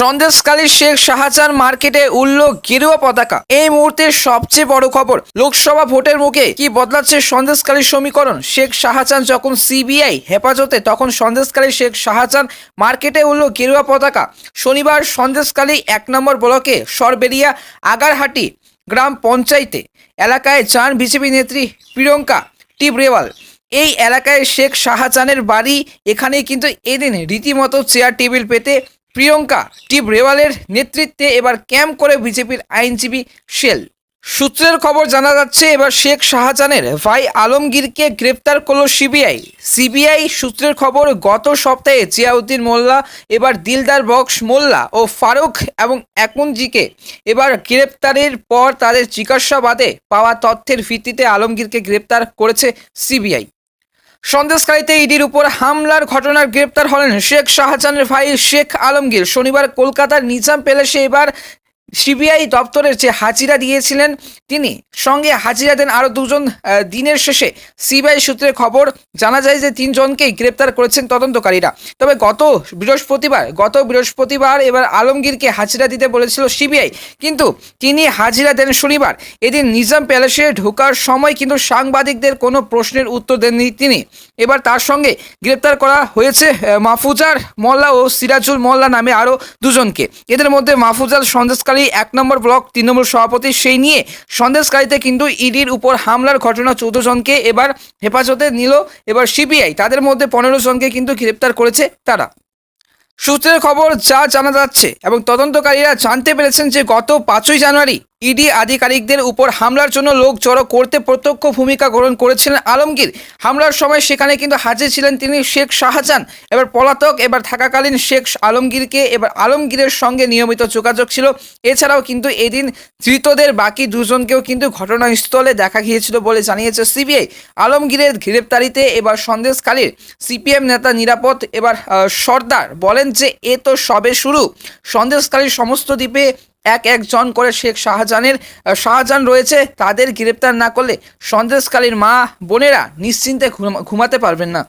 সন্দেশকালী শেখ শাহজাহান মার্কেটে উঠল গেরুয়া পতাকা। এই মুহূর্তের সবচেয়ে বড় খবর, লোকসভা ভোটের মুখে কি বদলাচ্ছে সন্দেশকালী সমীকরণ? শেখ শাহজাহান যখন সিবিআই হেফাজতে, তখন সন্দেশকালী শেখ শাহজাহান মার্কেটে উঠল গেরুয়া পতাকা। শনিবার সন্দেশকালী এক নম্বর ব্লকে সরবেরিয়া আগারহাটি গ্রাম পঞ্চায়েতে এলাকায় যান বিজেপি নেত্রী প্রিয়ঙ্কা টিবরেওয়াল এই এলাকায় শেখ শাহজাহানের বাড়ি এখানে কিন্তু এদিন রীতিমতো চেয়ার টেবিল পেতে প্রিয়ঙ্কা, টিপ রেওয়ালের নেতৃত্বে এবার ক্যাম্প করে বিজেপির আইনজীবী শেল। সূত্রের খবর জানা যাচ্ছে, এবার শেখ শাহজাহানের ভাই আলমগীরকে গ্রেপ্তার করল সিবিআই। সিবিআই সূত্রের খবর, গত সপ্তাহে জিয়াউদ্দিন মোল্লা, এবার দিলদার বক্স মোল্লা ও ফারুক এবং একুনজিকে এবার গ্রেপ্তারের পর তাদের জিজ্ঞাসাবাদে পাওয়া তথ্যের ভিত্তিতে আলমগীরকে গ্রেপ্তার করেছে সিবিআই। সন্দেশকারীতে ইডির উপর হামলার ঘটনার গ্রেপ্তার হলেন শেখ শাহজাহানের ভাই শেখ আলমগীর। শনিবার কলকাতার নিজাম প্যালেসে এবার সিবিআই দপ্তরের যে হাজিরা দিয়েছিলেন তিনি, সঙ্গে হাজিরা দেন আরও দুজন দিনের শেষে সিবিআই সূত্রে খবর জানা যায় যে তিনজনকেই গ্রেপ্তার করেছেন তদন্তকারীরা। তবে গত বৃহস্পতিবার গত বৃহস্পতিবার এবার আলমগীরকে হাজিরা দিতে বলেছিল সিবিআই, কিন্তু তিনি হাজিরা দেন শনিবার। এদিন নিজাম প্যালেসে ঢোকার সময় কিন্তু সাংবাদিকদের কোনো প্রশ্নের উত্তর দেননি তিনি। এবার তার সঙ্গে গ্রেপ্তার করা হয়েছে মাহফুজার মোল্লা ও সিরাজুল মোল্লা নামে আরও দুজনকে। এদের মধ্যে মাহফুজাল সন্দেশকারী এক নম্বর ব্লক তৃণমূল সভাপতি সেই নিয়ে সন্দেশকারীতে কিন্তু ইডির উপর হামলার ঘটনা চৌদ্দ জনকে এবার হেফাজতে নিল। এবার সিবিআই, তাদের মধ্যে পনেরো জনকে কিন্তু গ্রেপ্তার করেছে তারা। সূত্রের খবর যা জানা যাচ্ছে এবং তদন্তকারীরা জানতে পেরেছেন যে গত পাঁচই জানুয়ারি ইডি আধিকারিকদের উপর হামলার জন্য লোক জড়ো করতে প্রত্যক্ষ ভূমিকা গ্রহণ করেছিলেন আলমগীর। হামলার সময় সেখানে কিন্তু হাজির ছিলেন তিনি শেখ শাহজাহান। এবার পলাতক, এবার থাকাকালীন শেখ আলমগীরকে এবার আলমগীরের সঙ্গে নিয়মিত যোগাযোগ ছিল। এছাড়াও কিন্তু এদিন ধৃতদের বাকি দুজনকেও কিন্তু ঘটনাস্থলে দেখা গিয়েছিল বলে জানিয়েছে সিবিআই। আলমগীরের গ্রেপ্তারিতে এবার সন্দেশকালীর সিপিএম নেতা নিরাপদ, এবার সর্দার বলেন যে, এ তো সবে শুরু। সন্দেশকালীর সমস্ত দ্বীপে এক একজন করে শেখ শাহজাহানের শাহজাহান রয়েছে। তাদের গ্রেপ্তার না করলে সন্দেশকালীর মা বোনেরা নিশ্চিন্তে ঘুমাতে পারবেন না।